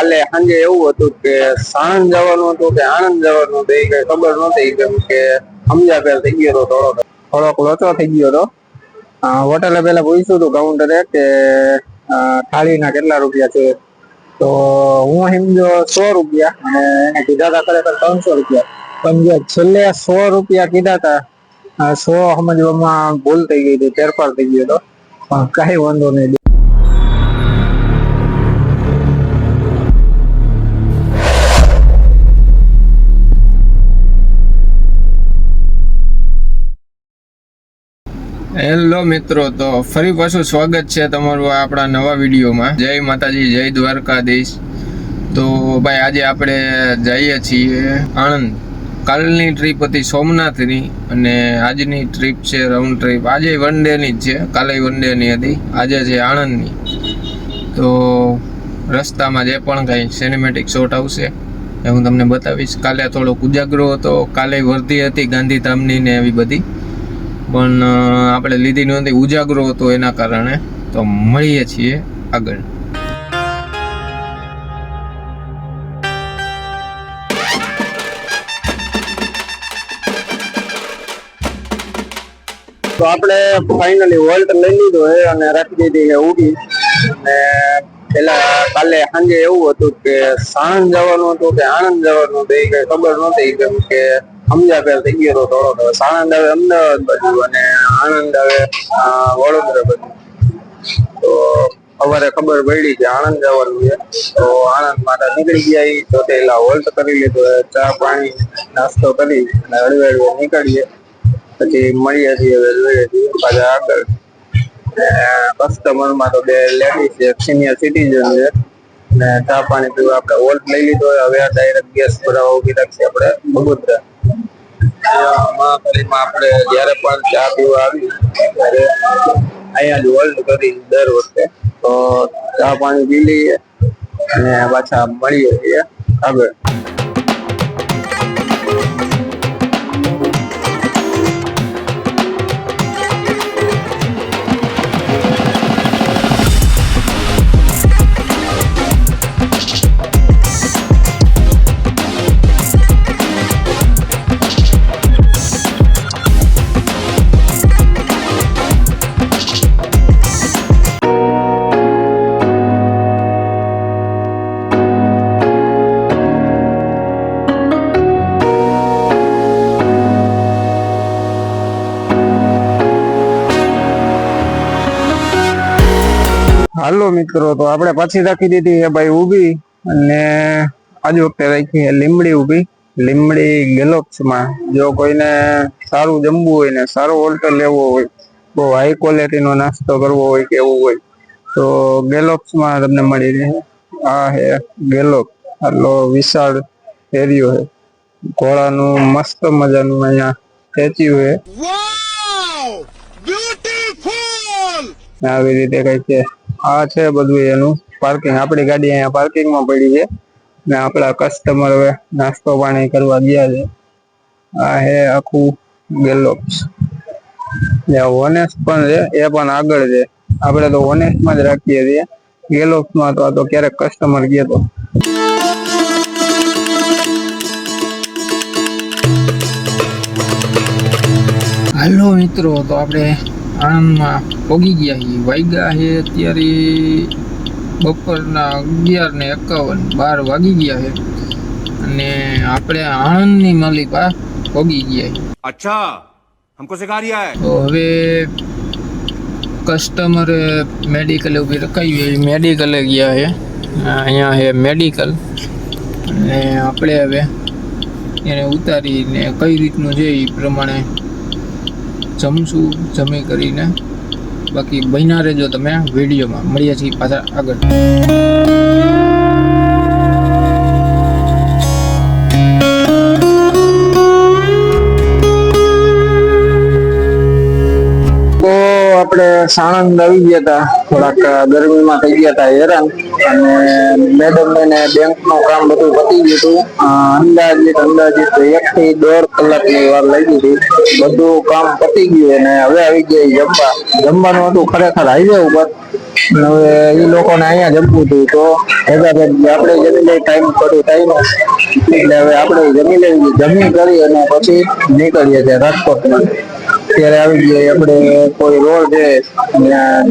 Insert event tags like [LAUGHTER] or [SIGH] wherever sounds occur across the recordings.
કાલે સાંજે એવું હતું કે સાણંદ જવાનું હતું કે આણંદ જવાનું હતું, એ કઈ ખબર નહોતી કેમ કે સમજા પેલ થઈ ગયો થોડોક. થોડોક લોચો થઈ ગયો હતો. હોટેલે પેલા પૂછ્યું હતું કાઉન્ટરે કે થાળીના કેટલા રૂપિયા છે? તો હું સમજો સો રૂપિયા અને એને કીધા હતા ખરેખર ત્રણસો રૂપિયા. પણ જે છેલ્લે સો રૂપિયા કીધા હતા સો સમજવામાં ભૂલ થઈ ગઈ હતી, ફેરફાર થઈ ગયો હતો. પણ કઈ વાંધો નહીં. હેલો મિત્રો, તો ફરી પાછું સ્વાગત છે તમારું આપણા નવા વિડીયોમાં. જય માતાજી, જય દ્વારકાધીશ. તો ભાઈ, આજે આપણે જઈએ છીએ આણંદ. કાલની ટ્રીપ હતી સોમનાથની અને આજની ટ્રીપ છે રાઉન્ડ ટ્રીપ આજે વન ડેની જ છે, કાલે વન ડેની હતી. આજે છે આણંદની. તો રસ્તામાં જે પણ કાંઈ સિનેમેટિક શોટ આવશે, એ હું તમને બતાવીશ. કાલે થોડોક ઉજાગરો હતો, કાલે વર્ધી હતી ગાંધીધામની ને એવી બધી. પણ આપણે લીધી નહોતી ઉજાગરો હતો એના કારણે, તો મળીએ છીએ આગળ. તો આપણે ફાઇનલી વોલ્ટ લઈ લીધો એ અને રાખી દીધી કે ઉડી અને પેલા કાલે સાંજે એવું હતું કે સાણંદ જવાનું હતું કે આણંદ જવાનું હતું એ કઈ ખબર નહોતી કેમ કે સમજ્યા પેલ થઈ ગયો થોડો આણંદ સાણંદ આવે અમદાવાદ બાજુ અને આણંદ આવે વડોદરા બાજુ. તો સવારે ખબર પડી કે આણંદ જવાનું છે. તો આણંદ માતા નીકળી ગયા તો પેલા હોલ્ટ કરી લીધો, ચા, પાણી, નાસ્તો કરી અને હળવે હળવે નીકળીએ. પછી મળીએ છીએ હવે જોઈએ છીએ પાછા આગળ. કસ્ટમરમાં તો બે લેડીઝ છે સિનિયર સિટીઝન છે. ને ચા, પાણી પીવા આપણે હોલ્ટ લઈ લીધો. હવે ડાયરેક્ટ ગેસ ભરાવા ઊભી રાખીએ આપણે બગોદરા મહાકાલીમાં આપણે જ્યારે પણ ચા પીવા આવી ત્યારે અહીંયા હોલ્ડ કરી દર વખતે, તો ચા પાણી પી લઈએ અને પાછા મળીએ આગળ. હાલો મિત્રો તો આપણે પાછી રાખી દીધી છે ભાઈ ઊભી. અને આજ વખતે રાખી લીમડી ઊભી. લીમડી ગેલોપ્સમાં. જો કોઈને સારું જમવું હોય ને સારો ઓલ્ટર લેવો હોય બહુ હાઈ ક્વોલિટીનો નાસ્તો કરવો હોય કે એવું હોય તો ગેલોપ્સમાં તમને મળી રહે. આ હે ગેલોક્સ આટલો વિશાળ એરિયો છે ઘોડાનું મસ્ત મજાનું અહીંયા સ્ટેચ્યુ છે આવી રીતે કઈ છે. આ છે બધું એનું પાર્કિંગ આપણી ગાડી અહીંયા પાર્કિંગમાં પડી છે. ને આપણા કસ્ટમર હવે નાસ્તો પાણી કરવા ગયા છે. આ હે આખું ગેલોપ્સ ઓનેસ્ટ પણ છે, એ પણ આગળ છે. આપણે તો હોનેસમાં જ રાખીએ છીએ. ગેલોપ્સમાં તો આ તો ક્યારેક કસ્ટમર ગયો તો. હાલો મિત્રો, તો આપણે આમાં પોગી ગયા. છીએ વાગ્યા છે અત્યારે બપોરના અગિયાર ને એકાવન બાર વાગી ગયા છે અને આપણે આણંદની મલિકા પોગી ગયા અચ્છા હમકો સિખા રહ્યા હે? તો હવે કસ્ટમર મેડિકલ ઊભી રખાઈ મેડિકલ ગયા છે અહીંયા છે મેડિકલ અને આપણે હવે એને ઉતારીને કઈ રીતનું છે એ પ્રમાણે જમશું, જમી કરીને. બાકી બન્યા રહેજો તમે, વિડીયોમાં. મળીએ છીએ પાછા આગળ. આપણે સાણંદ આવી ગયા હતા. થોડાક ગરમીમાં થઈ ગયા હતા હેરાન. અને મેડમ ને બેંકનું કામ બધું પતી ગયું હતું. અંદાજિત અંદાજિત એક થી દોઢ કલાકની વાર લાગી હતી. બધું કામ પતી ગયું અને હવે આવી ગયા જમવા. જમવાનું હતું ખરેખર હાઈવે ઉપર. હવે એ લોકોને અહીંયા જમવું હતું તો ભેગા ભેગી આપણે જમી લઈ ટાઈમ પડ્યો ટાઈમ એટલે હવે આપણે જમી લઈ જમી કરી અને પછી નીકળીએ છીએ રાજકોટમાં. ત્યારે આવી ગયા આપણે કોઈ રોડ છે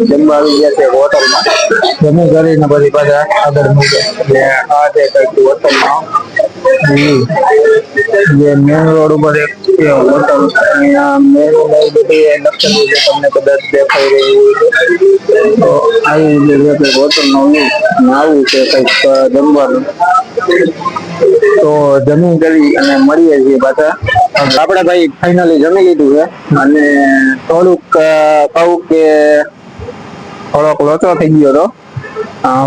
જમવા આવી ગયા છે હોટલમાં. જમી કરીને પછી પાછા આગળ મૂકે આ છે કંઈક હોટલમાં. જે મેન રોડ ઉપર એક છે હોટલ. અહીંયા મેન બધી લખેલું છે તમને કદાચ દેખાઈ રહ્યું હોય તો. આવી રીતે કંઈક હોટલનો આવું છે કંઈક જમવાનું. તો જમી કરી અને મળીએ છીએ પાછા. આપણે ભાઈ ફાઇનલી જમી લીધું છે. અને થોડુંક કહું કે થોડોક લોચો થઈ ગયો હતો.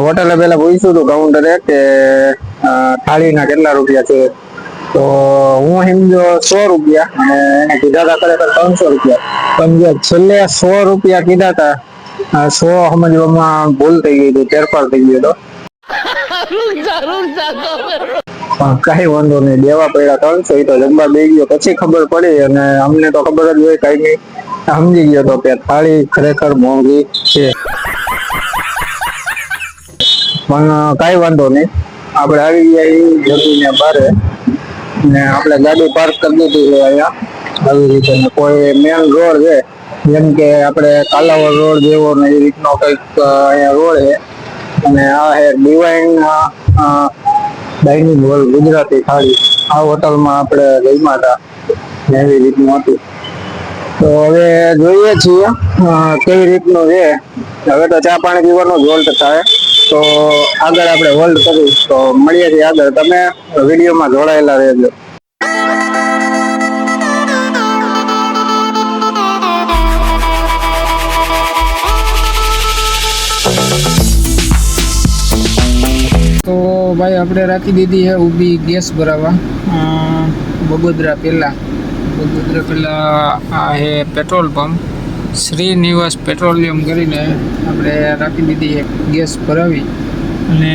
હોટલે પેલા પૂછ્યું હતું કાઉન્ટરે કે થાળીના કેટલા રૂપિયા છે? તો હું સમજો સો રૂપિયા, અને એને કીધા હતા ખરેખર ત્રણસો રૂપિયા. પણ જે છેલ્લે સો રૂપિયા કીધા હતા સો સમજવામાં ભૂલ થઈ ગઈ હતી, ફેરફાર થઈ ગયો હતો. [LAUGHS] પણ કઈ વાંધો નહીં, દેવા પડ્યા ત્રણસો એ તો જમવા બે ગયો. પછી ખબર પડી અને અમને તો ખબર જ હોય કઈ નહીં. સમજી ગયો તો કે થાળી ખરેખર મોંઘી છે. પણ કઈ વાંધો નહીં. આપણે આવી ગયા જમીને બારે. ને આપણે ગાડી પાર્ક કરી દીધી છે અહીંયા. આવી રીતે કોઈ મેન રોડ છે. જેમ કે આપણે કાલાવડ રોડ જેવો ને એ રીતનો કંઈક અહીંયા રોડ છે. અને આ છે ડિવાઇન ડાઇનિંગ હોલ ગુજરાતી થાળી આ હોટલમાં આપણે જમ્યા હતા. એવી રીતનું હતું. તો હવે જોઈએ છીએ કેવી રીતનું છે. હવે તો ચા પાણી પીવાનો જ હોલ્ટ થાય. તો આગળ આપણે હોલ્ડ કરી તો મળીએ છીએ આગળ. તમે વિડીયોમાં જોડાયેલા રહેજો. તો ભાઈ, આપણે રાખી દીધી છે ઊભી ગેસ ભરાવા. બગોદરા પહેલાં બગોદરા પહેલાં આ છે પેટ્રોલ પંપ. શ્રીનિવાસ પેટ્રોલિયમ કરીને આપણે રાખી દીધી છે ગેસ ભરાવી. અને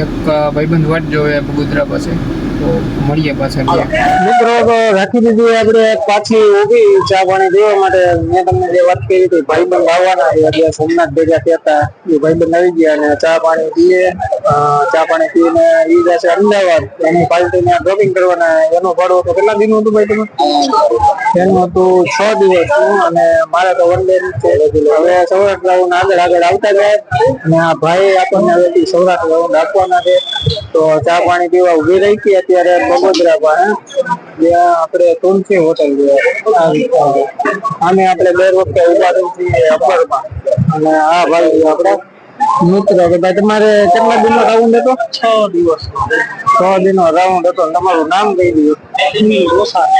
એક ભાઈબંધ વાટ જોવે બગોદરા પાસે. મળીએ પાછા મિત્રો, તો રાખી દીધી આપણે પાછી ઊભી ચા પાણી દેવા માટે. મેં તમને જે વાત કરી હતી, ભાઈબંધ આવવાના એટલે સોમનાથ ભેગા થયા એ ભાઈબંધ આવી ગયા અને ચા પાણી પીએ. ચા પાણી પીને ઈ જશે અમદાવાદ. એની પાર્ટીને ડ્રોપિંગ કરવાના. એનો ભાડો તો કેટલા દિન હતું ભાઈ તમે એનું હતું છ દિવસનું અને મારે તો વન ડે છે. હવે સૌરાષ્ટ્ર રાઉન્ડ આગળ આગળ આવતા જાય. અને આ ભાઈ આપણને હવેથી સૌરાષ્ટ્ર રાઉન્ડ આપવાના છે. તો ચા પાણી પીવા ઊભી રહી હતી અત્યારે બગોદરા પાસે જ્યાં આપણે તુલસી હોટલ આમે આપણે દર વખતે ઊભા છીએ અને આ ભાઈ આપણે મિત્ર કે ભાઈ તમારે કેટલા દિનનો રાઉન્ડ હતો? છ દિવસ છ દિનનો રાઉન્ડ હતો તમારું નામ કહી દીધું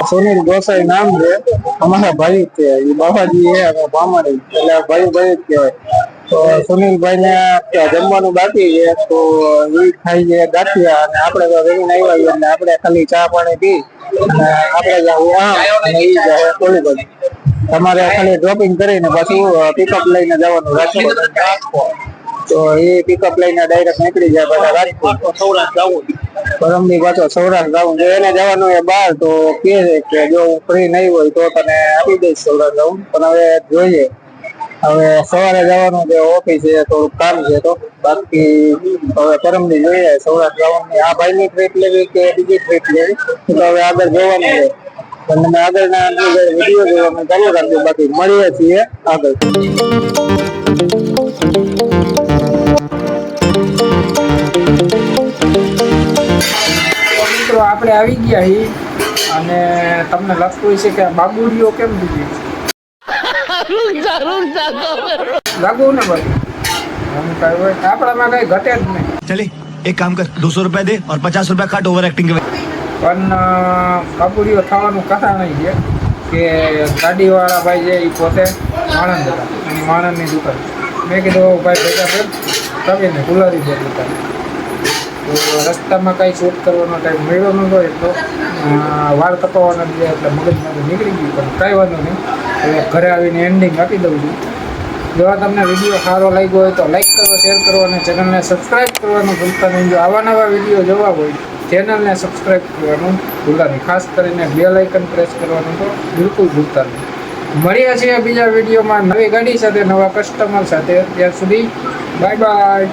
સુનિલ ગોસાઈ. નામ છે? અમારા ભાઈ છે એ બાબાજી એ અને બામાડી એટલે ભાઈ ભાઈ જ કહેવાય. તો સુનિલભાઈ ને જમવાનું બાકી છે, તો એ ખાઈ છે ગાંઠિયા અને આપણે તો રહીને આવ્યા અને આપણે ખાલી ચા પાણી પી અને આપણે જવું અને ઈ જાય કોલીગંજ તમારે ખાલી ડ્રોપિંગ કરીને પાછું પિકઅપ લઈને જવાનું રાજકોટ તો એ પિકઅપ લઈને ડાયરેક્ટ નીકળી જાય પાછા રાજકોટ. સૌરાષ્ટ્ર જવું પરમની પાછો સૌરાષ્ટ્ર જવું જો એને જવાનું એ બહાર, તો કે કે જો હું ફ્રી નહીં હોય તો તને આપી દઈશ સૌરાષ્ટ્ર જવું પણ હવે જોઈએ. હવે સવારે જવાનું છે ઓફિસે થોડુંક કામ છે તો. બાકી હવે પરમની જોઈએ, સૌરાષ્ટ્ર જવાનું. આ ભાઈની ટ્રીપ લેવી કે બીજી ટ્રીપ લેવી? તો હવે આગળ જોવાનું છે. પણ તમે આગળના વીડિયો જોવાનું ચાલુ રાખજો. બાકી મળીએ છીએ આગળ. મિત્રો આપણે આવી ગયા છીએ. અને તમને લખતું છે કે બાબુડીઓ કેમ દીધી રૂક જા લાગુ ને ભાઈ આપણામાં કઈ ઘટે જ નહીં ચલી એક કામ કર દોસો રૂપિયા દે ઓર પચાસ રૂપિયા કાટ ઓવર એક્ટિંગ કે પણ કાપુરીઓ થવાનું નહીં છે કે ગાડીવાળા ભાઈ છે એ પોતે માણંદ અને માણંદની દુકાન. મેં કીધું ભાઈ, ભેગા ભેગ તમે ખુલાવી દે દુકાન. રસ્તામાં કાંઈ શૂટ કરવાનો ટાઈમ ન હોય તો વાળ કપાવાનો એટલે મગજમાંથી નીકળી ગયું, પણ કાંઈ વાંધો નહીં. હવે ઘરે આવીને એન્ડિંગ આપી દઉં છું. જો તમને વીડિયો સારો લાગ્યો હોય તો લાઈક કરો શેર કરો અને ચેનલને સબસ્ક્રાઈબ કરવાનું ભૂલતા નહીં. જો આવા નવા વીડિયો જોવા હોય ચેનલને સબસ્ક્રાઈબ કરવાનું ભૂલતા નહીં. ખાસ કરીને બે લાઇકન પ્રેસ કરવાનું તો બિલકુલ ભૂલતા નહીં. મળીએ છીએ બીજા વિડીયોમાં નવી ગાડી સાથે, નવા કસ્ટમર સાથે. ત્યાં સુધી બાય બાય